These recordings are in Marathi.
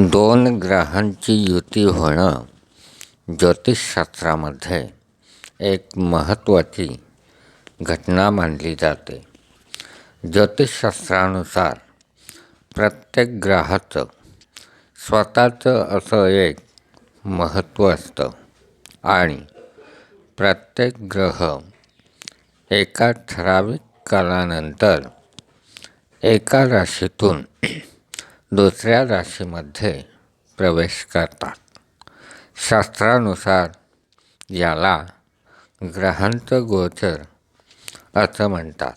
दोन ग्रहांची युती होणं ज्योतिषशास्त्रामध्ये एक महत्त्वाची घटना मानली जाते. ज्योतिषशास्त्रानुसार प्रत्येक ग्रहाचं स्वतःचं असं एक महत्त्व असतं आणि प्रत्येक ग्रह एका ठराविक कालानंतर एका राशीतून दुसऱ्या राशीमध्ये प्रवेश करतात. शास्त्रानुसार याला ग्रहांचं गोचर असं म्हणतात.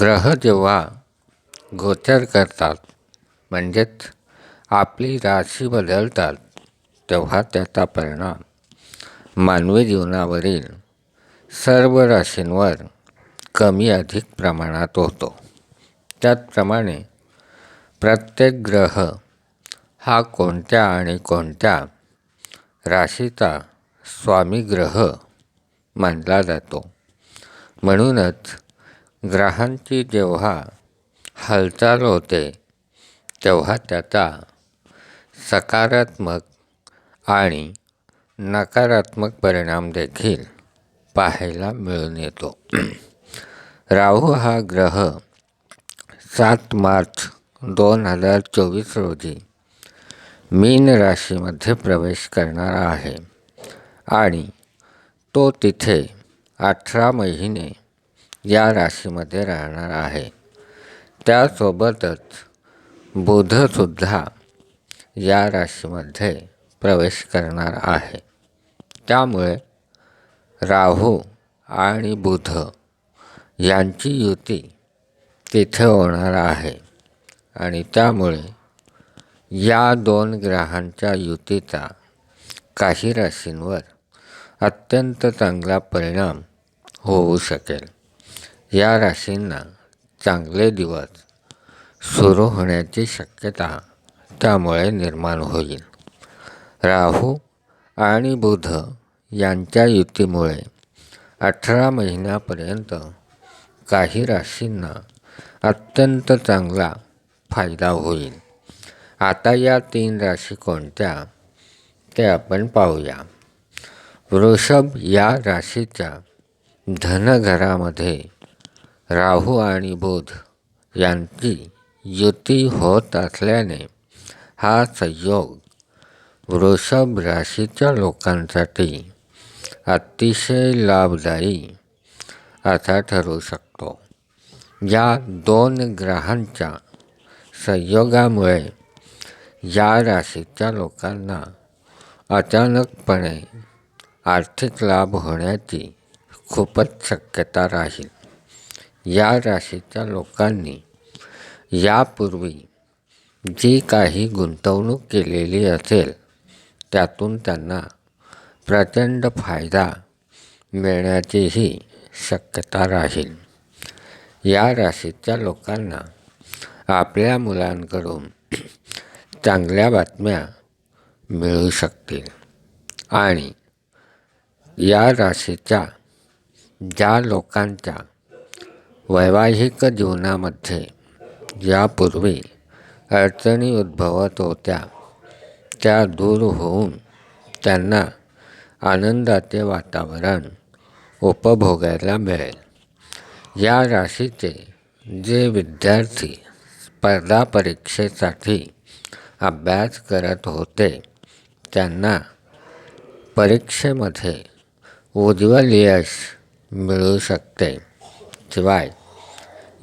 ग्रह जेव्हा गोचर करतात म्हणजेच आपली राशी बदलतात तेव्हा त्याचा परिणाम मानवी जीवनावरील सर्व राशींवर कमी अधिक प्रमाणात होतो. त्याचप्रमाणे प्रत्येक ग्रह हा कोणत्या आणि कोणत्या राशीचा स्वामी ग्रह मानला जातो. म्हणूनच ग्रहांची जेव्हा हालचाल होते तेव्हा त्याचा सकारात्मक आणि नकारात्मक परिणाम देखील पाहायला मिळून येतो. राहू हा ग्रह सात मार्च दोन हजार चोवीस रोजी मीन राशीमध्ये प्रवेश करणार आहे. आणि तो तिथे अठरा महिने या राशीमध्ये राहणार आहे. त्यासोबतच बुधसुद्धा या राशीमध्ये प्रवेश करणार आहे. त्यामुळे राहू आणि बुध यांची युती तिथे होणार आहे. आणि त्यामुळे या दोन ग्रहांच्या युतीचा काही राशींवर अत्यंत चांगला परिणाम होऊ शकेल. या राशींना चांगले दिवस सुरू होण्याची शक्यता त्यामुळे निर्माण होईल. राहू आणि बुध यांच्या युतीमुळे अठरा महिन्यापर्यंत काही राशींना अत्यंत चांगला फायदा होईल. आता या तीन राशी कोणत्या? ते आपण पाहूया. वृषभ या राशीच्या धनघरामध्ये राहू आणि बुध यांची युती होत असल्याने हा संयोग वृषभ राशीच्या लोकांसाठी अतिशय लाभदायी असा ठरू शकतो. या दोन ग्रहांच्या संयोगामुळे या राशीच्या लोकांना अचानकपणे आर्थिक लाभ होण्याची खूपच शक्यता राहील. या राशीच्या लोकांनी यापूर्वी जी काही गुंतवणूक केलेली असेल त्यातून त्यांना प्रचंड फायदा मिळण्याचीही शक्यता राहील. या राशीच्या लोकांना आपल्या मुलांकडून चांगल्या बातम्या मिळू शकतील. आणि या राशीच्या ज्या लोकांच्या वैवाहिक जीवनामध्ये यापूर्वी अडचणी उद्भवत होत्या त्या दूर होऊन त्यांना आनंदाचे वातावरण उपभोगायला मिळेल. या राशीचे जे विद्यार्थी स्पर्धा परीक्षेसाठी अभ्यास करत होते. त्यांना परीक्षेमध्ये उज्ज्वल यश मिळू शकते. शिवाय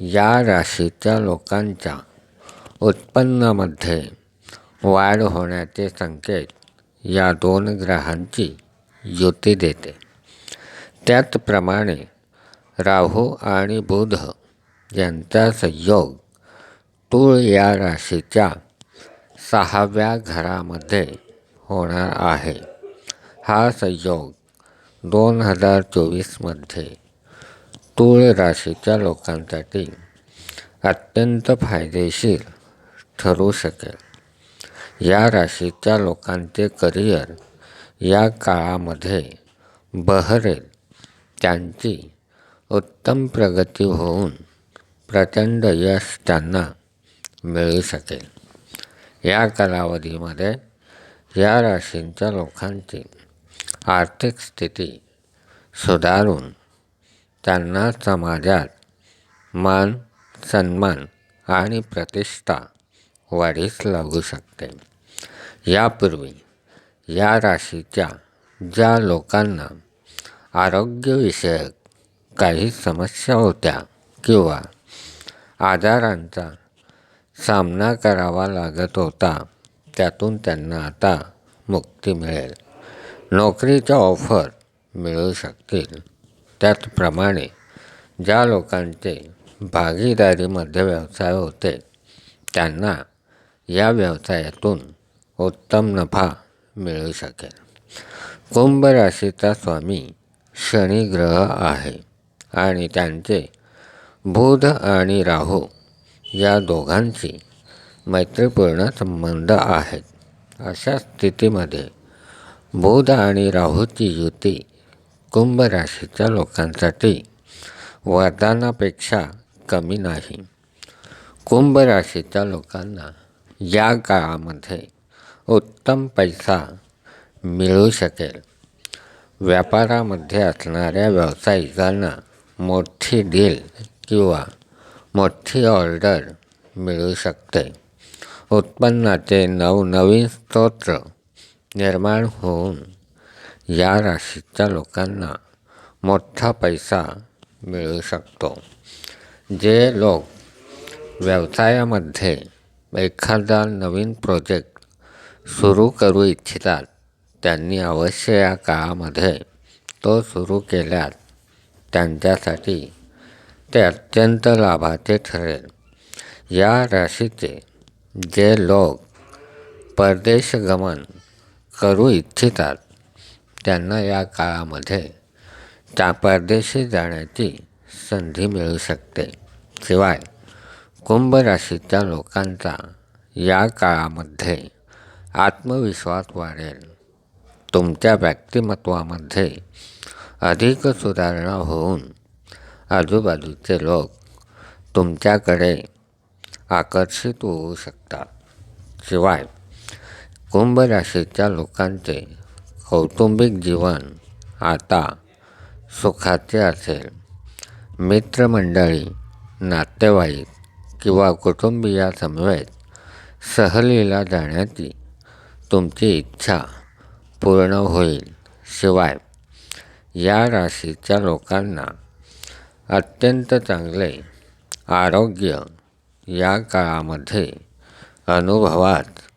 या राशीच्या लोकांच्या उत्पन्नामध्ये वाढ होण्याचे संकेत या दोन ग्रहांची युती देते. त्याचप्रमाणे राहू आणि बुध यांचा संयोग तूळ या राशीच्या सहाव्या घरामध्ये होणार आहे. हा संयोग दोन हजार चोवीसमध्ये तूळ राशीच्या लोकांसाठी अत्यंत फायदेशीर ठरू शकेल. या राशीच्या लोकांचे करिअर या काळामध्ये बहरेल. त्यांची उत्तम प्रगती होऊन प्रचंड यश त्यांना मिळू शकेल. या कालावधीमध्ये या राशींच्या लोकांची आर्थिक स्थिती सुधारून त्यांना समाजात मान सन्मान आणि प्रतिष्ठा वाढीस लागू शकते. यापूर्वी या राशीच्या ज्या लोकांना आरोग्यविषयक काही समस्या होत्या किंवा आजारांचा सामना करावा लागत होता. त्यातून त्यांना आता मुक्ती मिळेल. नोकरीच्या ऑफर मिळू शकतील. त्याचप्रमाणे ज्या लोकांचे भागीदारीमध्ये व्यवसाय होते त्यांना या व्यवसायातून उत्तम नफा मिळू शकेल. कुंभ राशीचा स्वामी शनी ग्रह आहे आणि त्यांचे बुध आणि राहू या दोघांशी मैत्रीपूर्ण संबंध आहेत. अशा स्थितीमध्ये बुध आणि राहूची युती कुंभ राशीच्या लोकांसाठी वरदानापेक्षा कमी नाही. कुंभ राशीच्या लोकांना या काळामध्ये उत्तम पैसा मिळू शकेल. व्यापारामध्ये असणाऱ्या व्यावसायिकांना मोठी डील किंवा मोठी ऑर्डर मिळू शकते. उत्पन्नाचे नवनवीन स्तोत्र निर्माण होऊन या राशीच्या लोकांना मोठा पैसा मिळू शकतो. जे लोक व्यवसायामध्ये एखादा नवीन प्रोजेक्ट सुरू करू इच्छितात त्यांनी अवश्य या काळामध्ये तो सुरू केल्यास त्यांच्यासाठी ते अत्यंत लाभाचे ठरेल. या राशीचे जे लोक परदेशगमन करू इच्छितात त्यांना या काळामध्ये त्या परदेशी जाण्याची संधी मिळू शकते. शिवाय कुंभ राशीच्या लोकांचा या काळामध्ये आत्मविश्वास वाढेल. तुमच्या व्यक्तिमत्वामध्ये अधिक सुधारणा होऊन आजूबाजूचे लोक तुमच्याकडे आकर्षित होऊ शकतात. शिवाय कुंभ राशीच्या लोकांचे कौटुंबिक जीवन आता सुखाचे असेल. मित्रमंडळी नातेवाईक किंवा कुटुंबियासमवेत सहलीला जाण्याची तुमची इच्छा पूर्ण होईल. शिवाय या राशीच्या लोकांना अत्यंत चांगले. आरोग्य या काळामध्ये अनुभवात